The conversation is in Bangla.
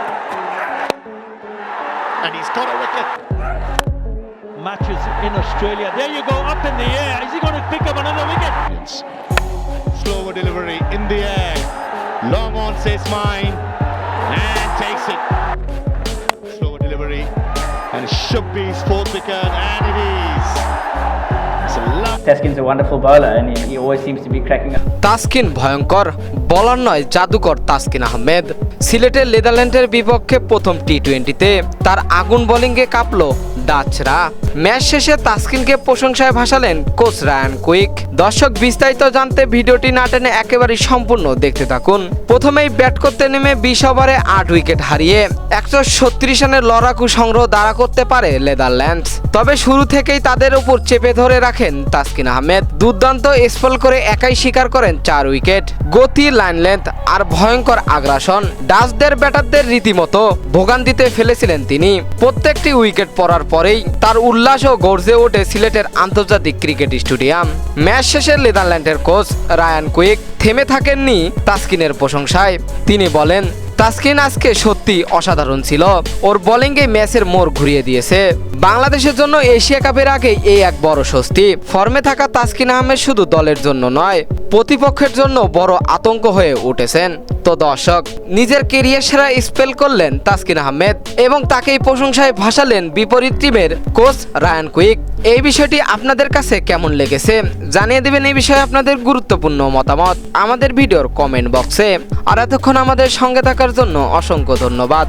And he's got a wicket. matches in Australia. There you go, up in the air. Is he going to pick up another wicket? Slower delivery in the air. Long on says mine. And takes it. Slower delivery. And it should be fourth wicket. And it is. Taskin's a wonderful bowler and he, he always seems to be cracking up. Taskin ভয়ঙ্কর বলার নয় জাদুকর তাসকিন আহমেদ সিলেটের নেদারল্যান্ডের বিপক্ষে প্রথম টি টোয়েন্টিতে তার আগুন বোলিংয়ে কাঁপলো ডাচরা। ম্যাচ শেষে তাসকিনকে প্রশংসায় ভাসালেন কোচ রায়ান কুইক। দর্শক বিস্তারিত জানতে ভিডিওটি না টেনে একেবারেই সম্পূর্ণ দেখতে থাকুন। প্রথমেই ব্যাট করতে নেমে বিশ ওভারে আট উইকেট হারিয়ে একশো ছত্রিশ রানের লড়াকু সংগ্রহ দাঁড়া করতে পারে নেদারল্যান্ডস তবে শুরু থেকেই তাদের উপর চেপে ধরে রাখেন তাসকিন আহমেদ দুর্দান্ত স্পল করে একাই শিকার করেন চার উইকেট। গতি লাইন লেন্থ আর ভয়ঙ্কর আগ্রাসন। ডাচদের ব্যাটারদের রীতিমতো ভোগান্তিতে ফেলেছিলেন তিনি। প্রত্যেকটি উইকেট পড়ার পরেই তার উল্লাস ও গর্জে ওঠে সিলেটের আন্তর্জাতিক ক্রিকেট স্টেডিয়াম। ম্যাচ শেষে নেদারল্যান্ডের কোচ রায়ান কুইক, থেমে থাকেননি তাসকিনের প্রশংসায়। তিনি বলেন তাসকিন আজকে সত্যি অসাধারণ ছিল। ওর বোলিংয়ে ম্যাচের মোড় ঘুরিয়ে দিয়েছে। বাংলাদেশের জন্য এশিয়া কাপের আগে এই এক বড় স্বস্তি। ফর্মে থাকা তাসকিন আহমেদ শুধু দলের জন্য নয়, প্রতিপক্ষের জন্য বড় আতঙ্ক হয়ে উঠেছেন। তো দর্শক। নিজের কেরিয়ার সেরা স্পেল করলেন তাসকিন আহমেদ এবং তাকেই প্রশংসায় ভাসালেন বিপরীত টিমের কোচ রায়ান কুইক। এই বিষয়টি আপনাদের কাছে কেমন লেগেছে? জানিয়ে দেবেন এই বিষয়ে আপনাদের গুরুত্বপূর্ণ মতামত। আমাদের ভিডিওর কমেন্ট বক্সে আর এতক্ষণ আমাদের সঙ্গে থাকার জন্য অসংখ্য ধন্যবাদ।